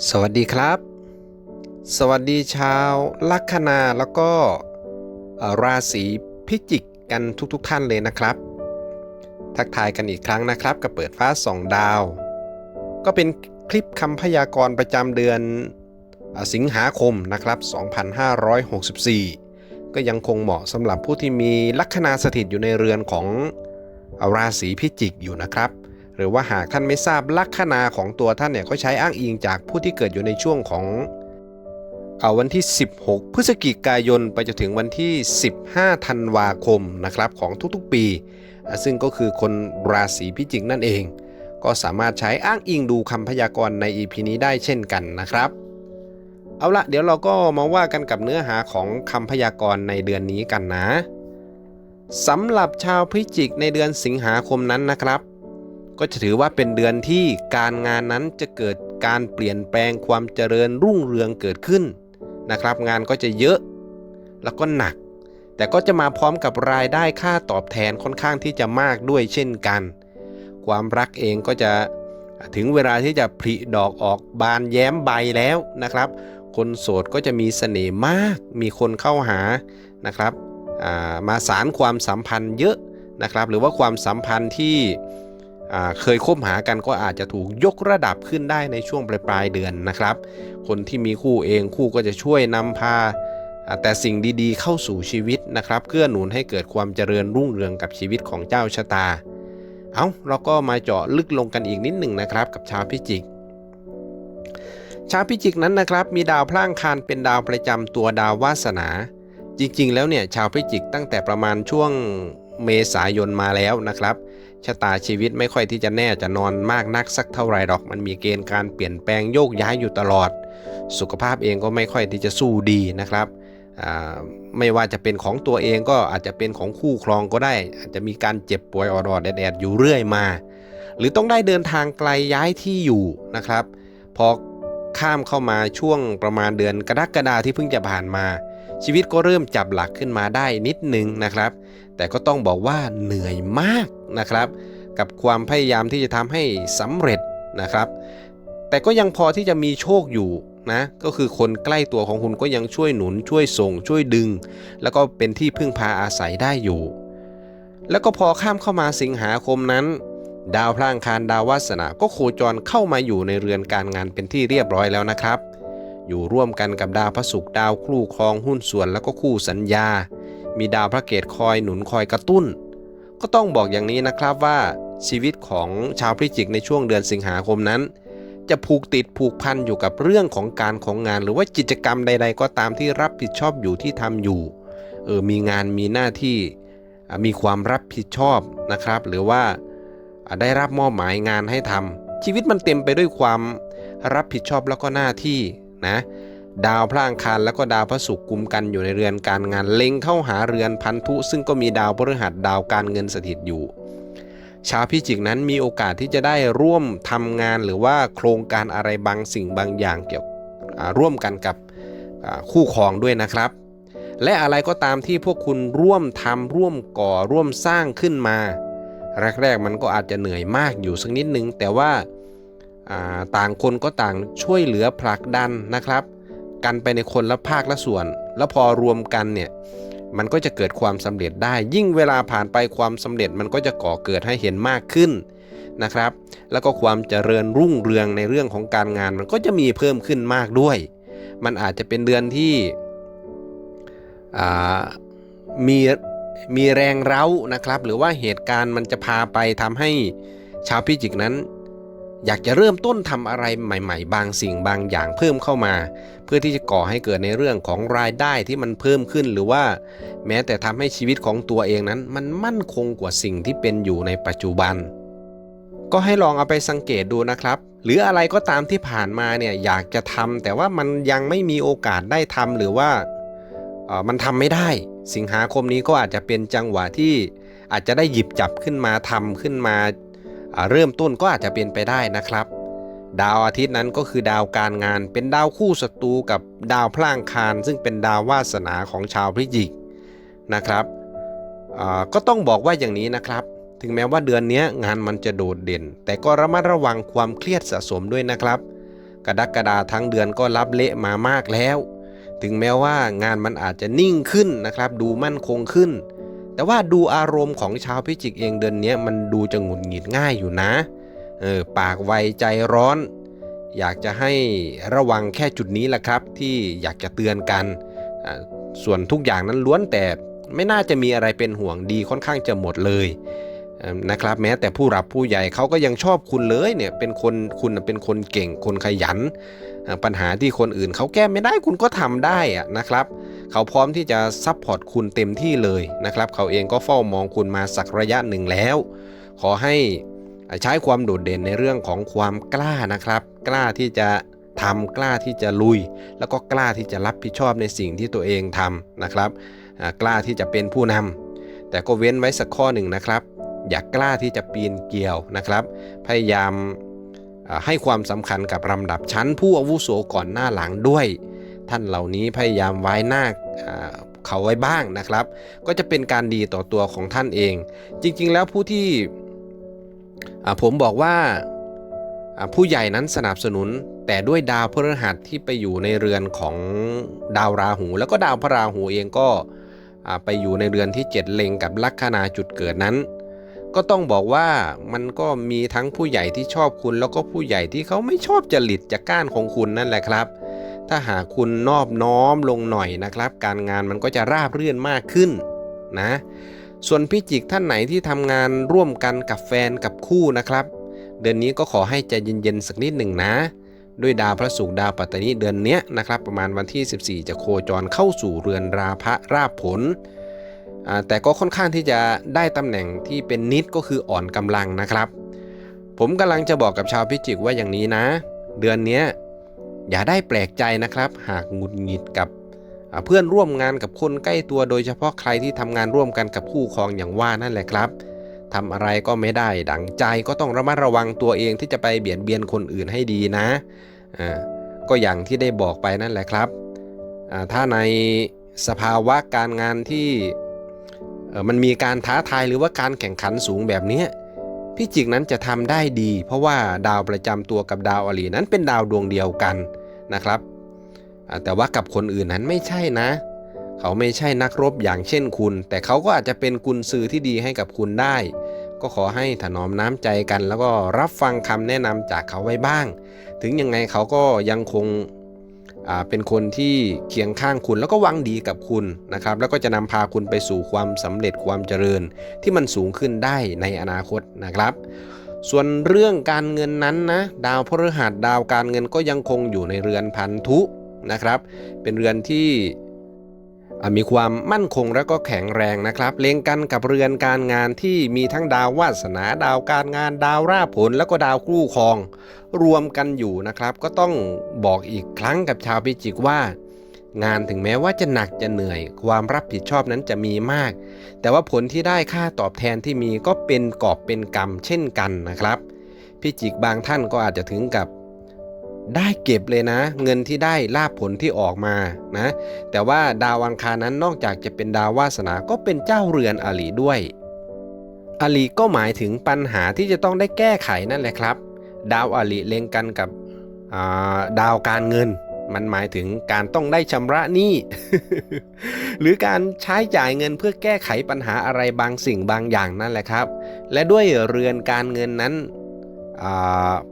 สวัสดีครับ สวัสดีชาวลัคนาแล้วก็ราศีพิจิกกันทุกๆทท่านเลยนะครับ ทักทายกันอีกครั้งนะครับ กับเปิดฟ้าสองดาว ก็เป็นคลิปคำพยากรณ์ประจำเดือนอสิงหาคมนะครับ 2564 ก็ยังคงเหมาะสำหรับผู้ที่มีลัคนาสถิตอยู่ในเรือนของราศีพิจิกอยู่นะครับ หรือว่าหากท่านไม่ทราบลัคนาของตัวท่านเนี่ยก็ใช้อ้างอิงจากผู้ที่เกิดอยู่ในช่วงของเอาวันที่ 16 พฤศจิกายนไปจนถึงวันที่ 15 ธันวาคมนะครับของทุกๆปี ซึ่งก็คือคนราศีพิจิกนั่นเอง ก็สามารถใช้อ้างอิงดูคำพยากรณ์ใน EP นี้ได้เช่นกันนะครับ เอาละเดี๋ยวเราก็มาว่ากันกับเนื้อหาของคำพยากรณ์ในเดือนนี้กันนะสำหรับชาวพิจิกในเดือนสิงหาคมนั้นนะครับ ก็จะถือว่าเป็นเดือนที่การงานนั้นจะเกิดการเปลี่ยนแปลงความเจริญรุ่งเรืองเกิดขึ้นนะครับ งานก็จะเยอะแล้วก็หนัก แต่ก็จะมาพร้อมกับรายได้ค่าตอบแทนค่อนข้างที่จะมากด้วยเช่นกัน ความรักเองก็จะถึงเวลาที่จะผลิดอกออกบานแย้มใบแล้วนะครับ คนโสดก็จะมีเสน่ห์มาก มีคนเข้าหานะครับามาสารความสัมพันธ์เยอะนะครับ หรือว่าความสัมพันธ์ที่ เคยคบหากันก็อาจจะถูกยกระดับขึ้นได้ในช่วงปลายปลายเดือนนะครับ คนที่มีคู่เองคู่ก็จะช่วยนำพาแต่สิ่งดีๆเข้าสู่ชีวิตนะครับเกื้อหนุนให้เกิดความเจริญรุ่งเรืองกับชีวิตของเจ้าชะตา เอาเราก็มาเจาะลึกลงกันอีกนิดหนึ่งนะครับ กับชาวพิจิก ชาวพิจิกนั้นนะครับ มีดาวพล่างคารเป็นดาวประจำตัวดาววาสนา จริงๆ แล้วเนี่ยชาวพิจิกตั้งแต่ประมาณช่วงเมษายนมาแล้วนะครับ ชะตาชีวิตไม่ค่อยที่จะแน่จะนอนมากนักสักเท่าไหรหรอก มันมีเกณฑ์การเปลี่ยนแปลงโยกย้ายอยู่ตลอด สุขภาพเองก็ไม่ค่อยที่จะสู้ดีนะครับไม่ว่าจะเป็นของตัวเองก็อาจจะเป็นของคู่ครองก็ได้ อาจจะมีการเจ็บป่วยออดแดดๆอยู่เรื่อยมา หรือต้องได้เดินทางไกลย้ายที่อยู่นะครับ พอข้ามเข้ามาช่วงประมาณเดือนกรกฎาที่เพิ่งจะผ่านมา ชีวิตก็เริ่มจับหลักขึ้นมาได้นิดนึงนะครับ แต่ก็ต้องบอกว่าเหนื่อยมากนะครับ กับความพยายามที่จะทำให้สำเร็จนะครับ แต่ก็ยังพอที่จะมีโชคอยู่นะก็คือคนใกล้ตัวของคุณก็ยังช่วยหนุนช่วยส่งช่วยดึง แล้วก็เป็นที่พึ่งพาอาศัยได้อยู่ แล้วก็พอข้ามเข้ามาสิงหาคมนั้น ดาวพลางคารดาววาสนาก็โคจรเข้ามาอยู่ในเรือนการงานเป็นที่เรียบร้อยแล้วนะครับ อยู่ร่วมกันกับดาวพระศุกร์ดาวคู่ครองหุ้นส่วนแล้วก็คู่สัญญา มีดาวพระเกตคอยหนุนคอยกระตุ้น ก็ต้องบอกอย่างนี้นะครับว่าชีวิตของชาวพิจิกในช่วงเดือนสิงหาคมนั้น จะผูกติดผูกพันอยู่กับเรื่องของการของงาน หรือว่ากิจกรรมใด ๆ ก็ตามที่รับผิดชอบอยู่ที่ทำอยู่เออมีงานมีหน้าที่มีความรับผิดชอบนะครับ หรือว่าได้รับมอบหมายงานให้ทำชีวิตมันเต็มไปด้วยความรับผิดชอบแล้วก็หน้าที่นะ ดาวพระอังคารแล้วก็ดาวพระศุกร์กุมกันอยู่ในเรือนการงาน เล็งเข้าหาเรือนพันธุ ซึ่งก็มีดาวพฤหัสดาวการเงินสถิตอยู่ ชาวพิจิกนั้นมีโอกาสที่จะได้ร่วมทำงานหรือว่าโครงการอะไรบางสิ่งบางอย่างเกี่ยวร่วมกันกับคู่ครองด้วยนะครับ และอะไรก็ตามที่พวกคุณร่วมทำร่วมก่อร่วมสร้างขึ้นมา แรกๆมันก็อาจจะเหนื่อยมากอยู่สักนิดนึงแต่ว่าอ่าต่างคนก็ต่างช่วยเหลือผลักดันนะครับ กันไปในคนละภาคละส่วน แล้วพอรวมกันเนี่ยมันก็จะเกิดความสำเร็จได้ ยิ่งเวลาผ่านไปความสำเร็จมันก็จะก่อเกิดให้เห็นมากขึ้นนะครับ แล้วก็ความเจริญรุ่งเรืองในเรื่องของการงานมันก็จะมีเพิ่มขึ้นมากด้วย มันอาจจะเป็นเดือนที่มีมีแรงเร้านะครับ หรือว่าเหตุการณ์มันจะพาไปทำให้ชาวพิจิกนั้น อยากจะเริ่มต้นทำอะไรใหม่ ๆ บางสิ่งบางอย่างเพิ่มเข้ามา เพื่อที่จะก่อให้เกิดในเรื่องของรายได้ที่มันเพิ่มขึ้นหรือว่า แม้แต่ทำให้ชีวิตของตัวเองนั้น มันมั่นคงกว่าสิ่งที่เป็นอยู่ในปัจจุบัน ก็ให้ลองเอาไปสังเกตดูนะครับ หรืออะไรก็ตามที่ผ่านมาเนี่ยอยากจะทำแต่ว่ามันยังไม่มีโอกาสได้ทำหรือว่าออมันทำไม่ได้ สิงหาคมนี้ก็อาจจะเป็นจังหวะที่อาจจะได้หยิบจับขึ้นมาทำขึ้นมา เริ่มต้นก็อาจจะเป็นไปได้นะครับ ดาวอาทิตย์นั้นก็คือดาวการงาน เป็นดาวคู่ศัตรูกับดาวพล่างคาร ซึ่งเป็นดาววาสนาของชาวพิจิกนะครับก็ต้องบอกว่าอย่างนี้นะครับ ถึงแม้ว่าเดือนนี้งานมันจะโดดเด่น แต่ก็ระมัดระวังความเครียดสะสมด้วยนะครับ กระดักกระดาทั้งเดือนก็รับเละมามากแล้ว ถึงแม้ว่างานมันอาจจะนิ่งขึ้นนะครับ ดูมั่นคงขึ้น แต่ว่าดูอารมณ์ของชาวพิจิกเองเดือนนี้มันดูจะหงุดหงิดง่ายอยู่นะเออปากไวใจร้อน อยากจะให้ระวังแค่จุดนี้แหละครับ ที่อยากจะเตือนกัน ส่วนทุกอย่างนั้นล้วนแต่ไม่น่าจะมีอะไรเป็นห่วงดีค่อนข้างจะหมดเลย นะครับแม้แต่ผู้รับผู้ใหญ่เขาก็ยังชอบคุณเลยเนี่ยเป็นคนคุณเป็นคนเก่งคนขยัน ปัญหาที่คนอื่นเขาแก้ไม่ได้คุณก็ทำได้อะนะครับเขาพร้อมที่จะซัพพอร์ตคุณเต็มที่เลยนะครับเขาเองก็เฝ้ามองคุณมาสักระยะหนึ่งแล้ว ขอให้ใช้ความโดดเด่นในเรื่องของความกล้านะครับ กล้าที่จะทำกล้าที่จะลุย แล้วก็กล้าที่จะรับผิดชอบในสิ่งที่ตัวเองทำนะครับ กล้าที่จะเป็นผู้นำแต่ก็เว้นไว้สักข้อหนึ่งนะครับ อย่ากล้าที่จะปีนเกลียวนะครับ พยายามให้ความสำคัญกับลำดับชั้นผู้อาวุโสก่อนหน้าหลังด้วย ท่านเหล่านี้พยายามไว้หน้าเขาไว้บ้างนะครับ ก็จะเป็นการดีต่อตัวของท่านเอง จริงๆแล้วผู้ที่ผมบอกว่าผู้ใหญ่นั้นสนับสนุนแต่ด้วยดาวพฤหัสที่ไปอยู่ในเรือนของดาวราหู แล้วก็ดาวพระราหูเองก็ไปอยู่ในเรือนที่ 7 เล็งกับลัคนาจุดเกิดนั้น ก็ต้องบอกว่ามันก็มีทั้งผู้ใหญ่ที่ชอบคุณ แล้วก็ผู้ใหญ่ที่เขาไม่ชอบจริตจากก้านของคุณนั่นแหละครับ ถ้าหากคุณนอบน้อมลงหน่อยนะครับ การงานมันก็จะราบรื่นมากขึ้นนะ ส่วนพิจิกท่านไหนที่ทำงานร่วมกันกับแฟนกับคู่นะครับ เดือนนี้ก็ขอให้ใจเย็นๆสักนิดหนึ่งนะด้วยดาวพระศุกร์ดาวปัตตานีเดือนเนี้ยนะครับ ประมาณวันที่ 14 จะโคจรเข้าสู่เรือนราพะราบผล แต่ก็ค่อนข้างที่จะได้ตำแหน่งที่เป็นนิดก็คืออ่อนกำลังนะครับ ผมกำลังจะบอกกับชาวพิจิกว่าอย่างนี้นะ เดือนนี้อย่าได้แปลกใจนะครับ หากหงุดหงิดกับเพื่อนร่วมงานกับคนใกล้ตัวโดยเฉพาะใครที่ทำงานร่วมกันกับคู่ครองอย่างว่านั่นแหละครับทำอะไรก็ไม่ได้ ดังใจก็ต้องระมัดระวังตัวเองที่จะไปเบียดเบียนคนอื่นให้ดีนะก็อย่างที่ได้บอกไปนั่นแหละครับถ้าในสภาวะการงานที่ มันมีการท้าทายหรือว่าการแข่งขันสูงแบบนี้พี่จิกนั้นจะทำได้ดี เพราะว่าดาวประจำตัวกับดาวอลีนั้นเป็นดาวดวงเดียวกันนะครับ แต่ว่ากับคนอื่นนั้นไม่ใช่นะ เขาไม่ใช่นักรบอย่างเช่นคุณ แต่เขาก็อาจจะเป็นกุญซือที่ดีให้กับคุณได้ ก็ขอให้ถนอมน้ำใจกัน แล้วก็รับฟังคำแนะนำจากเขาไว้บ้าง ถึงยังไงเขาก็ยังคง เป็นคนที่เคียงข้างคุณแล้วก็วังดีกับคุณนะครับ แล้วก็จะนำพาคุณไปสู่ความสำเร็จความเจริญที่มันสูงขึ้นได้ในอนาคตนะครับ ส่วนเรื่องการเงินนั้นนะดาวพฤหัสดาวการเงินก็ยังคงอยู่ในเรือนพันธุนะครับ เป็นเรือนที่ มีความมั่นคงและก็แข็งแรงนะครับ เล็งกันกับเรือนการงานที่มีทั้งดาววาสนาดาวการงานดาวราผลแล้วก็ดาวคู่ครอง รวมกันอยู่นะครับ ก็ต้องบอกอีกครั้งกับชาวพิจิกว่า งานถึงแม้ว่าจะหนักจะเหนื่อย ความรับผิดชอบนั้นจะมีมาก แต่ว่าผลที่ได้ค่าตอบแทนที่มีก็เป็นกอบเป็นกรรมเช่นกันนะครับพิจิกบางท่านก็อาจจะถึงกับ ได้เก็บเลยนะ เงินที่ได้ลาบผลที่ออกมานะ แต่ว่าดาวอังคารนั้นนอกจากจะเป็นดาววาสนาก็เป็นเจ้าเรือนอลีด้วย อลีก็หมายถึงปัญหาที่จะต้องได้แก้ไขนั่นแหละครับ ดาวอลีเล็งกันกับาดาวการเงิน มันหมายถึงการต้องได้ชำระหนี้หรือการใช้จ่ายเงินเพื่อแก้ไขปัญหาอะไรบางสิ่งบางอย่างนั่นแหละครับ และด้วยเรือนการเงินนั้น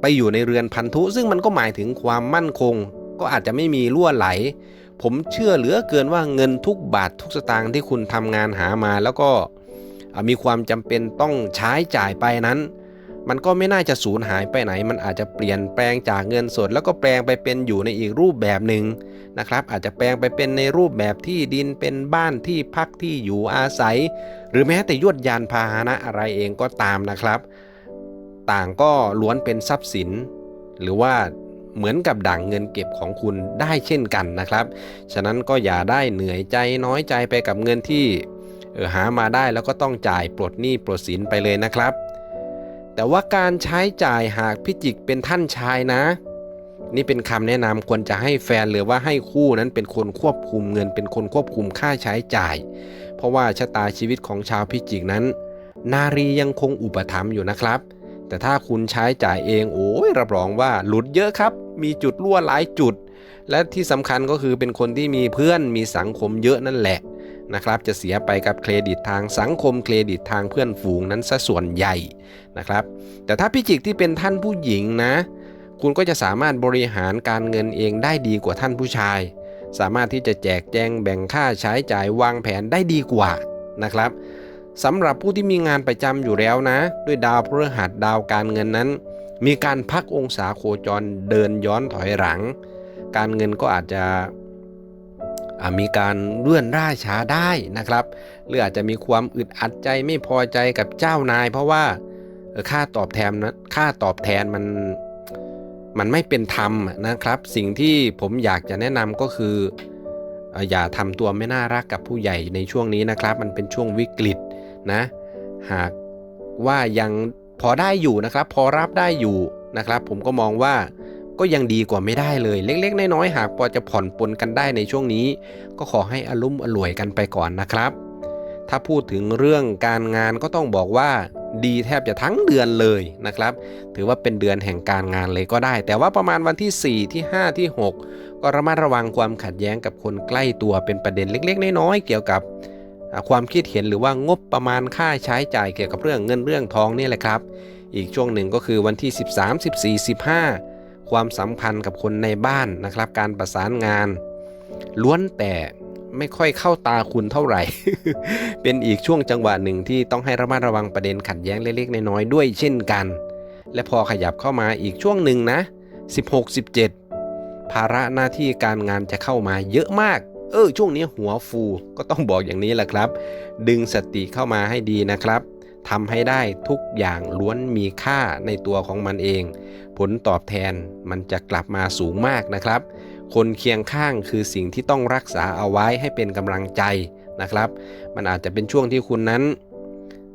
ไปอยู่ในเรือนพันธุ ซึ่งมันก็หมายถึงความมั่นคง ก็อาจจะไม่มีรั่วไหล ผมเชื่อเหลือเกินว่าเงินทุกบาททุกสตางค์ที่คุณทำงานหามา แล้วก็มีความจำเป็นต้องใช้จ่ายไปนั้น มันก็ไม่น่าจะสูญหายไปไหน มันอาจจะเปลี่ยนแปลงจากเงินสด แล้วก็แปลงไปเป็นอยู่ในอีกรูปแบบหนึ่งนะครับ อาจจะแปลงไปเป็นในรูปแบบที่ดินเป็นบ้านที่พักที่อยู่อาศัย หรือแม้แต่ยวดยานพาหนะอะไรเองก็ตามนะครับ ต่างก็ล้วนเป็นทรัพย์สิน หรือว่าเหมือนกับด่างเงินเก็บของคุณได้เช่นกันนะครับ ฉะนั้นก็อย่าได้เหนื่อยใจน้อยใจไปกับเงินที่เออหามาได้แล้วก็ต้องจ่ายปลดหนี้ปลดสินไปเลยนะครับ แต่ว่าการใช้จ่ายหากพิจิกเป็นท่านชายนะ นี่เป็นคำแนะนำควรจะให้แฟนหรือว่าให้คู่นั้นเป็นคนควบคุมเงิน เป็นคนควบคุมค่าใช้จ่าย เพราะว่าชะตาชีวิตของชาวพิจิกนั้น นารียังคงอุปถัมภ์อยู่นะครับ แต่ถ้าคุณใช้จ่ายเองโอ้ยรับรองว่าหลุดเยอะครับ มีจุดรั่วหลายจุด และที่สำคัญก็คือเป็นคนที่มีเพื่อนมีสังคมเยอะนั่นแหละนะครับจะเสียไปกับเครดิตทางสังคมเครดิตทางเพื่อนฝูงนั้นซะส่วนใหญ่นะครับ แต่ถ้าพิจิกที่เป็นท่านผู้หญิงนะ คุณก็จะสามารถบริหารการเงินเองได้ดีกว่าท่านผู้ชาย สามารถที่จะแจกแจงแบ่งค่าใช้จ่ายวางแผนได้ดีกว่านะครับ สำหรับผู้ที่มีงานประจำอยู่แล้วนะ ด้วยดาวพฤหัสดาวการเงินนั้น มีการพักองศาโคจรเดินย้อนถอยหลัง การเงินก็อาจจะมีการเลื่อนล่าช้าได้นะครับ หรืออาจจะมีความอึดอัดใจไม่พอใจกับเจ้านาย เพราะว่าค่าตอบแทนนะค่าตอบแทนมันมันไม่เป็นธรรมนะครับ สิ่งที่ผมอยากจะแนะนำก็คือ อย่าทำตัวไม่น่ารักกับผู้ใหญ่ในช่วงนี้นะครับ มันเป็นช่วงวิกฤต นะ หากว่ายังพอได้อยู่นะครับ พอรับได้อยู่นะครับ ผมก็มองว่าก็ยังดีกว่าไม่ได้เลย เล็ก ๆ น้อยๆหากพอจะผ่อนปลนกันได้ในช่วงนี้ ก็ขอให้อารมณ์อร่วยกันไปก่อนนะครับ ถ้าพูดถึงเรื่องการงานก็ต้องบอกว่าดีแทบจะทั้งเดือนเลยนะครับ ถือว่าเป็นเดือนแห่งการงานเลยก็ได้ แต่ว่าประมาณวันที่ 4 ที่ 5 ที่ 6 ก็ระมัดระวังความขัดแย้งกับคนใกล้ตัวเป็นประเด็นเล็ก ๆ น้อยๆเกี่ยวกับ ความคิดเห็นหรือว่างบประมาณค่าใช้จ่ายเกี่ยวกับเรื่องเงินเรื่องทองนี่แหละครับ อีกช่วงหนึ่งก็คือวันที่ 13 14 15 ความสัมพันธ์กับคนในบ้านนะครับ การประสานงาน ล้วนแต่ไม่ค่อยเข้าตาคุณเท่าไหร่ เป็นอีกช่วงจังหวะหนึ่งที่ต้องให้ระมัดระวังประเด็นขัดแย้งเล็กๆน้อยๆด้วยเช่นกัน และพอขยับเข้ามาอีกช่วงหนึ่งนะ 16 17 ภาระหน้าที่การงานจะเข้ามาเยอะมาก เออช่วงนี้หัวฟูก็ต้องบอกอย่างนี้แหละครับ ดึงสติเข้ามาให้ดีนะครับทำให้ได้ทุกอย่างล้วนมีค่าในตัวของมันเอง ผลตอบแทนมันจะกลับมาสูงมากนะครับ คนเคียงข้างคือสิ่งที่ต้องรักษาเอาไว้ให้เป็นกำลังใจนะครับ มันอาจจะเป็นช่วงที่คุณนั้น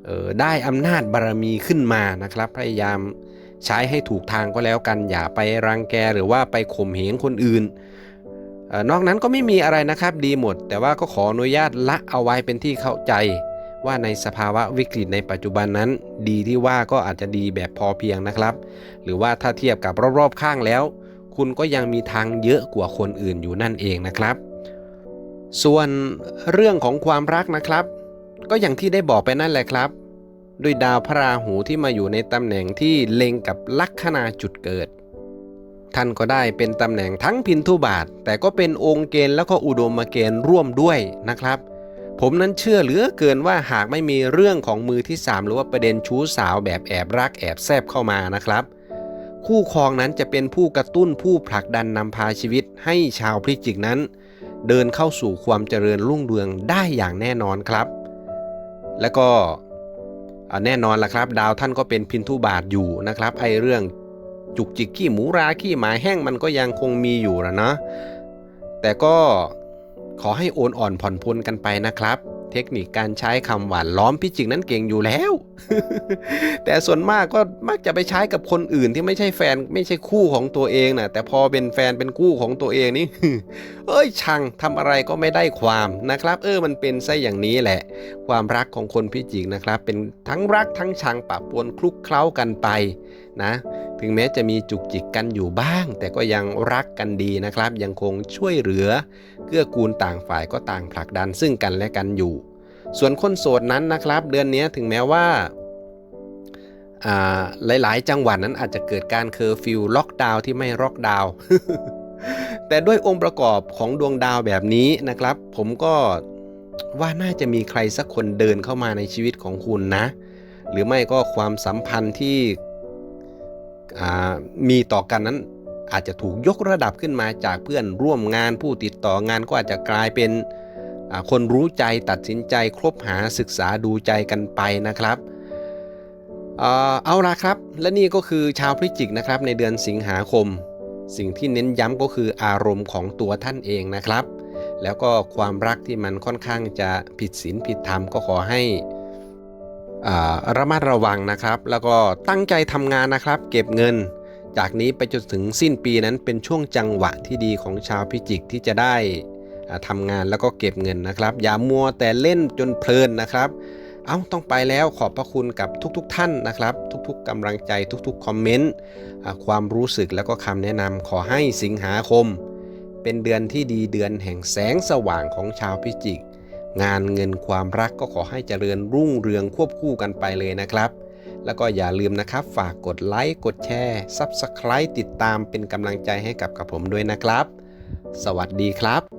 ออได้อำนาจบารมีขึ้นมานะครับ พยายามใช้ให้ถูกทางก็แล้วกันอย่าไปรังแกหรือว่าไปข่มเหงคนอื่น นอกนั้นก็ไม่มีอะไรนะครับดีหมด แต่ว่าก็ขออนุญาตละเอาไว้เป็นที่เข้าใจ ว่าในสภาวะวิกฤตในปัจจุบันนั้น ดีที่ว่าก็อาจจะดีแบบพอเพียงนะครับ หรือว่าถ้าเทียบกับรอบๆข้างแล้ว คุณก็ยังมีทางเยอะกว่าคนอื่นอยู่นั่นเองนะครับ ส่วนเรื่องของความรักนะครับ ก็อย่างที่ได้บอกไปนั่นแหละครับ ด้วยดาวพระราหูที่มาอยู่ในตำแหน่งที่เล็งกับลัคนาจุดเกิด ท่านก็ได้เป็นตำแหน่งทั้งพินทุบาท แต่ก็เป็นองค์เกณฑ์แล้วก็อุดมเกณฑ์ร่วมด้วยนะครับ ผมนั้นเชื่อเหลือเกินว่าหากไม่มีเรื่องของมือที่ 3 หรือว่าประเด็นชู้สาวแบบแอบรักแอบแซบเข้ามานะครับ คู่ครองนั้นจะเป็นผู้กระตุ้นผู้ผลักดันนำพาชีวิตให้ชาวพิจิกนั้น เดินเข้าสู่ความเจริญรุ่งเรืองได้อย่างแน่นอนครับ แล้วก็แน่นอนละครับ ดาวท่านก็เป็นพินทุบาทอยู่นะครับไอเรื่อง จุกจิกขี้หมูราขี้หมาแห้งมันก็ยังคงมีอยู่นะเนาะแต่ก็ขอให้โอนอ่อนผ่อนพลกันไปนะครับ เทคนิคการใช้คำหวานล้อมพิจิกนั้นเก่งอยู่แล้ว แต่ส่วนมากก็มักจะไปใช้กับคนอื่นที่ไม่ใช่แฟนไม่ใช่คู่ของตัวเองนะแต่พอเป็นแฟนเป็นคู่ของตัวเองนี่เอ้ยชังทำอะไรก็ไม่ได้ความนะครับ เออมันเป็นซะอย่างนี้แหละ ความรักของคนพิจิกนะครับ เป็นทั้งรักทั้งชังปะปนคลุกเคล้ากันไปนะ ถึงแม้จะมีจุกจิกกันอยู่บ้าง แต่ก็ยังรักกันดีนะครับ ยังคงช่วยเหลือ เกื้อกูลต่างฝ่ายก็ต่างผลักดันซึ่งกันและกันอยู่ ส่วนคนโสดนั้นนะครับ เดือนนี้ถึงแม้ว่าหลายๆ จังหวัดนั้นอาจจะเกิดการเคอร์ฟิวล็อกดาวน์ที่ไม่ล็อกดาวน์แต่ด้วยองค์ประกอบของดวงดาวแบบนี้นะครับ ผมก็ว่าน่าจะมีใครสักคนเดินเข้ามาในชีวิตของคุณนะ หรือไม่ก็ความสัมพันธ์ที่ มีต่อกันนั้นอาจจะถูกยกระดับขึ้นมาจากเพื่อนร่วมงานผู้ติดต่องานก็อาจจะกลายเป็นคนรู้ใจตัดสินใจคบหาศึกษาดูใจกันไปนะครับเอาละครับ และนี่ก็คือชาวพิจิกนะครับในเดือนสิงหาคม สิ่งที่เน้นย้ำก็คืออารมณ์ของตัวท่านเองนะครับ แล้วก็ความรักที่มันค่อนข้างจะผิดศีลผิดธรรมก็ขอให้ ระมัดระวังนะครับ แล้วก็ตั้งใจทำงานนะครับ เก็บเงิน จากนี้ไปจนถึงสิ้นปีนั้นเป็นช่วงจังหวะที่ดีของชาวพิจิกที่จะได้ทำงานแล้วก็เก็บเงินนะครับ อย่ามัวแต่เล่นจนเพลินนะครับ เอ้าต้องไปแล้วขอบพระคุณกับทุกๆทท่านนะครับ ทุกๆกำลังใจทุกๆคอมเมนต์ความรู้สึกแล้วก็คำแนะนำขอให้สิงหาคม เป็นเดือนที่ดีเดือนแห่งแสงสว่างของชาวพิจิก งานเงินความรักก็ขอให้เจริญรุ่งเรืองควบคู่กันไปเลยนะครับ แล้วก็อย่าลืมนะครับ ฝากกดไลค์กดแชร์ซับสไครต์ติดตามเป็นกำลังใจให้กับกับผมด้วยนะครับ สวัสดีครับ